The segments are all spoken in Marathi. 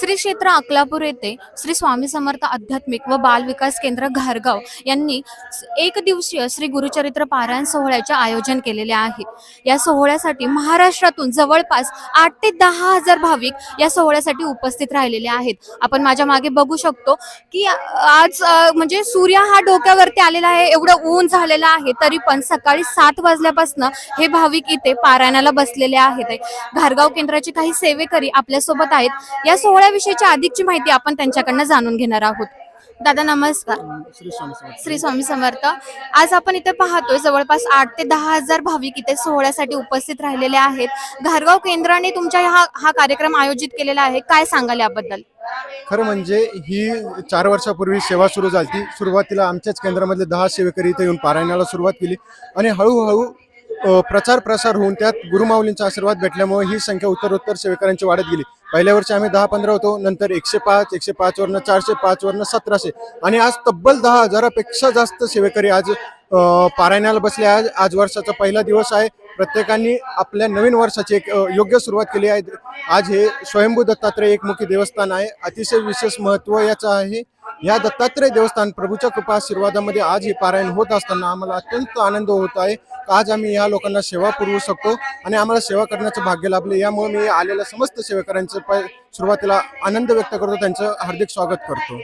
श्री क्षेत्र अकलापूर येथे श्री स्वामी समर्थ आध्यात्मिक व बाल विकास केंद्र घारगाव यांनी एक दिवसीय श्री गुरुचरित्र पारायण सोहळ्याचे आयोजन केलेले आहे. या सोहळ्यासाठी महाराष्ट्रातून जवळपास आठ ते दहा हजार भाविक या सोहळ्यासाठी उपस्थित राहिलेले आहेत. आपण माझ्या मागे बघू शकतो की आज म्हणजे सूर्य हा डोक्यावरती आलेला आहे एवढं ऊन झालेलं आहे तरी पण सकाळी सात वाजल्यापासून हे भाविक इथे पारायणाला बसलेले आहेत. घारगाव केंद्राचे काही सेवेकरी आपल्यासोबत आहेत. या सोहळ्या सोहळ्याविषयीची अधिकची माहिती आपण त्यांच्याकडनं जाणून घेणार आहोत. दादा नमस्कार. श्री स्वामी समर्थ. आज आपण इथे पाहतोय जवळपास आठ ते दहा हजार भाविक इथे सोहळ्यासाठी उपस्थित राहिलेले आहेत. घारगाव केंद्राने तुमच्या हा हा कार्यक्रम आयोजित केलेला आहे. काय सांगाल याबद्दल? खरं म्हणजे ही चार वर्षापूर्वी सेवा सुरू झाली सुरुवातीला आमच्याच केंद्रामधले दहा सेवेकरी इथे येऊन पारायणाला सुरुवात केली आणि हळूहळू प्रचार प्रसार होऊन त्यात गुरुमाऊलींचा आशीर्वाद भेटल्यामुळे ही संख्या उत्तरोत्तर सेवेकरांची वाढत गेली. पहिल्या वर्षी आम्ही दहा पंधरा होतो नंतर एकशे पाच एकशे पाच वरनं चारशे पाच वरनं सतराशे. आणि आज तब्बल दहा हजारापेक्षा जास्त सेवेकरी आज पारायणाला बसले आज आज वर्षाचा पहिला दिवस आहे. प्रत्येकाने आपल्या नवीन वर्षाची एक योग्य सुरुवात केली आहे. आज हे स्वयंभू दत्तात्रय एकमुखी देवस्थान आहे. अतिशय विशेष महत्त्व याचं आहे. या दत्तात्रय देवस्थान प्रभूच्या कृपा आशीर्वादामध्ये आज हे पारायण होत असताना आम्हाला अत्यंत आनंद होत आहे. आज आम्ही या लोकांना सेवा पुरवू शकतो आणि आम्हाला सेवा करण्याचं भाग्य लाभले. यामुळे मी आलेल्या समस्त सेवेकऱ्यांचं सुरुवातीला आनंद व्यक्त करतो. त्यांचं हार्दिक स्वागत करतो.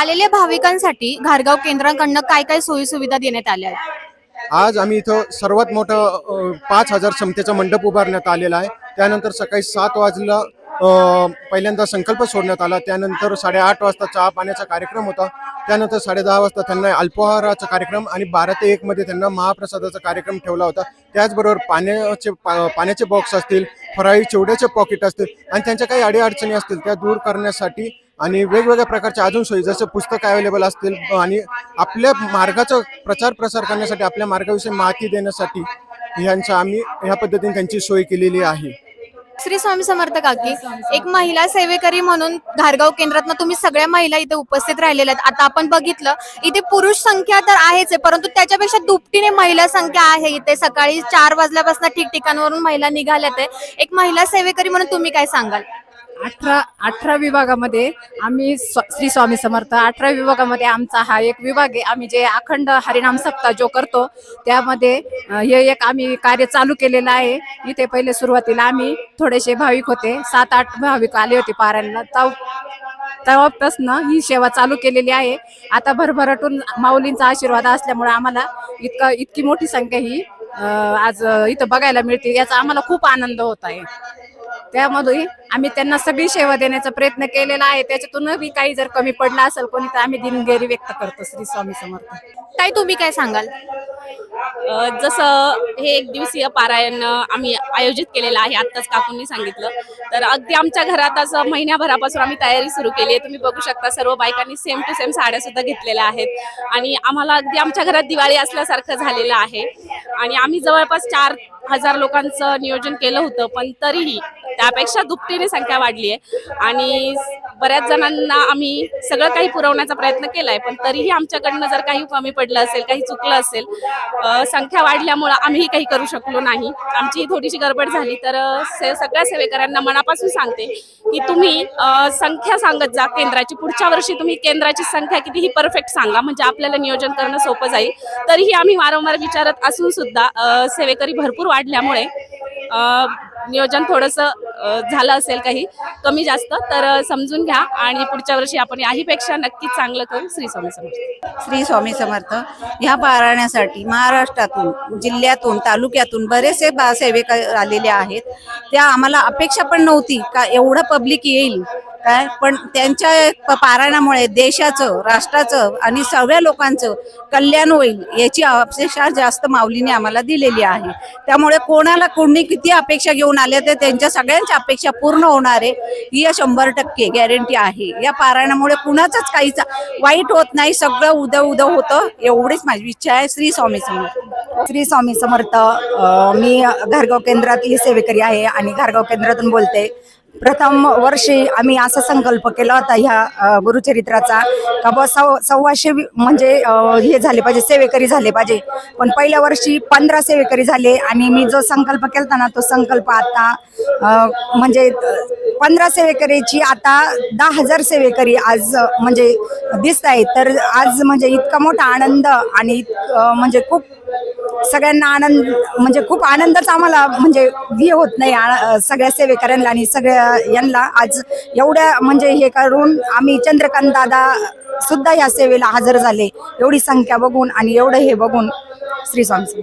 आलेल्या भाविकांसाठी घारगाव केंद्राकडनं काय काय सोयी सुविधा देण्यात आल्या आहेत? आज आम्ही इथं सर्वात मोठं पाच हजार क्षमतेचा मंडप उभारण्यात आलेला आहे. त्यानंतर सकाळी सात वाजला पहिल्यांदा संकल्प सोडण्यात आला. त्यानंतर साडेआठ वाजता चहा पाण्याचा कार्यक्रम होता. त्यानंतर साडेदहा वाजता त्यांना अल्पहाराचा कार्यक्रम आणि बारा ते एकमध्ये त्यांना महाप्रसादाचा कार्यक्रम ठेवला होता. त्याचबरोबर पाण्याचे पा- पाण्याचे बॉक्स असतील फराळी चिवड्याचे पॉकेट असतील आणि त्यांच्या काही अडीअडचणी असतील त्या दूर करण्यासाठी आणि वेगवेगळ्या प्रकारच्या अजून सोयी जसं पुस्तक अवेलेबल असतील आणि आपल्या मार्गाचा प्रचार प्रसार करण्यासाठी आपल्या मार्गाविषयी माहिती देण्यासाठी ह्यांचा आम्ही ह्या पद्धतीने त्यांची सोय केलेली आहे. श्री स्वामी समर्थ काकी एक महिला सेवेकरी म्हणून घारगाव केंद्रात तुम्ही सगळ्या महिला इथे उपस्थित राहिलेल्या आहेत. आता आपण बघितलं इथे पुरुष संख्या तर आहेच आहे परंतु त्याच्यापेक्षा दुपटीने महिला संख्या आहे इथे. सकाळी चार वाजल्यापासून ठिकठिकाणवरून महिला निघाल्यात आहे. एक महिला सेवेकरी म्हणून तुम्ही काय सांगाल? अठरा अठरा विभागामध्ये आम्ही श्री स्वामी समर्थ अठरा विभागामध्ये आमचा हा एक विभाग आहे. आम्ही जे अखंड हरिनाम सप्ताह जो करतो त्यामध्ये हे एक आम्ही कार्य चालू केलेलं आहे. इथे पहिले सुरुवातीला आम्ही थोडेसे भाविक होते. सात आठ भाविक आले होते पारायणला. तव तेव्हापासून ही सेवा चालू केलेली आहे. आता भरभराटून माऊलींचा आशीर्वाद असल्यामुळे आम्हाला इतका इतकी मोठी संख्या ही आज इथं बघायला मिळते. याचा आम्हाला खूप आनंद होत आहे. त्यामध्ये आम्ही त्यांना सगळी सेवा देण्याचा प्रयत्न केलेला आहे. त्याच्यातूनही काही जर कमी पडला असेल कोणी तर आम्ही दिनगिरी व्यक्त करतो श्री स्वामी समर्थ. काय तुम्ही काय सांगाल? जसं हे एक दिवसीय पारायण आम्ही आयोजित केलेलं आहे आत्ताच काकूंनी सांगितलं. तर अगदी आमच्या घरात असं महिन्याभरापासून आम्ही तयारी सुरू केली आहे. तुम्ही बघू शकता सर्व बायकांनी सेम टू सेम साड्या सुद्धा घेतलेल्या आहेत. आणि आम्हाला अगदी आमच्या घरात दिवाळी असल्यासारखं झालेलं आहे. आणि आम्ही जवळपास चार हजार लोकांचं नियोजन केलं होतं पण तरीही त्यापेक्षा दुपटीने संख्या वाढली आहे आणि बऱ्याच जणांना आम्ही सगळं काही पुरवण्याचा प्रयत्न केलाय पण तरीही आमच्याकडनं जर काही कमी पडलं असेल काही चुकलं असेल संख्या वाढल्यामुळं आम्हीही काही करू शकलो नाही. आमची थोडीशी गडबड झाली तर से- सगळ्या सेवेकरांना मनापासून सांगते की तुम्ही संख्या सांगत जा केंद्राची. पुढच्या वर्षी तुम्ही केंद्राची संख्या कितीही परफेक्ट सांगा म्हणजे आपल्याला नियोजन करणं सोपं जाईल. तरीही आम्ही वारंवार विचारत असून सुद्धा सेवेकरी भरपूर वाढल्यामुळे नियोजन थोडंसं झालं असेल काही कमी जास्त तर समजून घ्या आणि पुढच्या वर्षी आपण याहीपेक्षा नक्कीच चांगलं करू श्री स्वामी समर्थ. श्री स्वामी समर्थ. ह्या पारायणासाठी महाराष्ट्रातून जिल्ह्यातून तालुक्यातून बरेचसे बा सेवेक आलेले आहेत. त्या आम्हाला अपेक्षा पण नव्हती का एवढं पब्लिक येईल? काय? पण त्यांच्या पारायणामुळे देशाचं राष्ट्राचं आणि सगळ्या लोकांचं कल्याण होईल याची अपेक्षा जास्त माऊलीने आम्हाला दिलेली आहे. त्यामुळे कोणाला कोणी किती अपेक्षा घेऊन आल्या तर त्यांच्या सगळ्यांच्या अपेक्षा पूर्ण होणार आहे ही या शंभर टक्के गॅरंटी आहे. या पारायणामुळे कुणाचंच काहीच वाईट होत नाही सगळं उदं उदं होतं एवढीच माझी इच्छा आहे श्री स्वामी समर्थ. श्री स्वामी समर्थ मी घरगाव केंद्रातली सेवेकरी आहे आणि घरगाव केंद्रातून बोलते. प्रथम वर्षी आम्ही असा संकल्प केला होता ह्या गुरुचरित्राचा. का बा सव सव्वाशे म्हणजे हे झाले पाहिजे सेवेकरी झाले पाहिजे. पण पहिल्या वर्षी पंधरा सेवेकरी झाले आणि मी जो संकल्प केला ना तो संकल्प आता म्हणजे पंधरा सेवेकरीची आता दहा हजार सेवेकरी आज म्हणजे दिसत आहेत तर आज म्हणजे इतका मोठा आनंद आणि म्हणजे खूप सगळ्यांना आनंद म्हणजे खूप आनंदच आम्हाला म्हणजे हे होत नाही सगळ्या सेवेकऱ्यांना आणि सगळ्या यांना. आज एवढ्या म्हणजे हे करून आम्ही चंद्रकांत दादा सुद्धा या सेवेला हजर झाले. एवढी संख्या बघून आणि एवढं हे बघून श्री स्वामी